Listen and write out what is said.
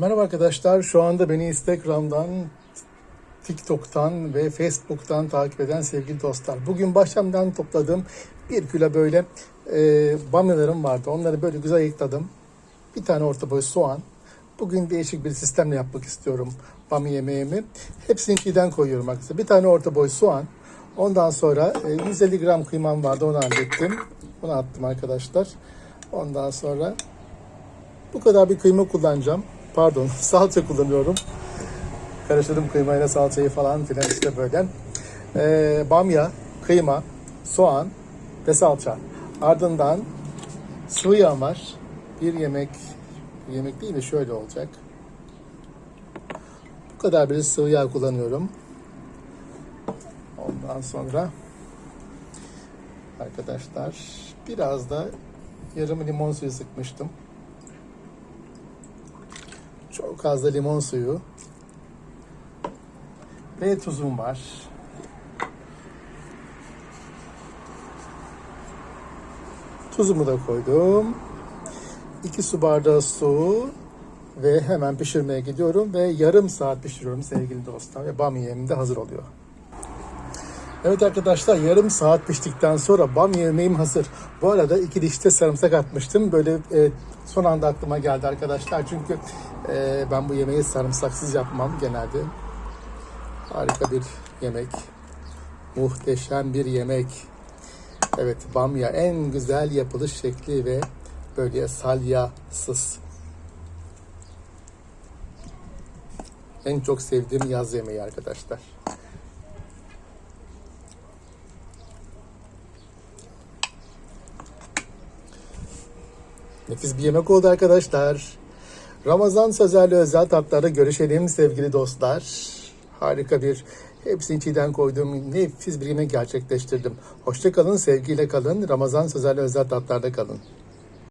Merhaba arkadaşlar. Şu anda beni Instagram'dan, TikTok'tan ve Facebook'tan takip eden sevgili dostlar. Bugün bahçemden topladığım bir kilo böyle e, bamyalarım vardı. Onları böyle güzel ayıkladım. Bir tane orta boy soğan. Bugün değişik bir sistemle yapmak istiyorum bamya yemeğimi. Hepsini çiğden koyuyorum arkadaşlar. Bir tane orta boy soğan. Ondan sonra e, 150 gram kıymam vardı onu hallettim. Bunu attım arkadaşlar. Ondan sonra bu kadar bir kıyma kullanacağım. Pardon salça kullanıyorum. Karıştırdım kıymayla salçayı falan filan işte böyle. Ee, bamya, kıyma, soğan ve salça. Ardından sıvı yağ var. Bir yemek, bir yemek değil de şöyle olacak. Bu kadar bir sıvı yağ kullanıyorum. Ondan sonra arkadaşlar biraz da yarım limon suyu sıkmıştım. Çok az da limon suyu. Ve tuzum var. Tuzumu da koydum. 2 su bardağı su ve hemen pişirmeye gidiyorum ve yarım saat pişiriyorum sevgili dostlar ve bamya yemeğim de hazır oluyor. Evet arkadaşlar yarım saat piştikten sonra bamya yemeğim hazır. Bu arada iki dişte sarımsak atmıştım. Böyle e, son anda aklıma geldi arkadaşlar. Çünkü e, ben bu yemeği sarımsaksız yapmam genelde. Harika bir yemek. Muhteşem bir yemek. Evet bamya en güzel yapılış şekli ve böyle salyasız. En çok sevdiğim yaz yemeği arkadaşlar. Nefis bir yemek oldu arkadaşlar. Ramazan sözlerle özel tatlarda görüşelim sevgili dostlar. Harika bir hepsini çiğden koyduğum nefis bir yemek gerçekleştirdim. Hoşça kalın, sevgiyle kalın. Ramazan sözlerle özel tatlarda kalın.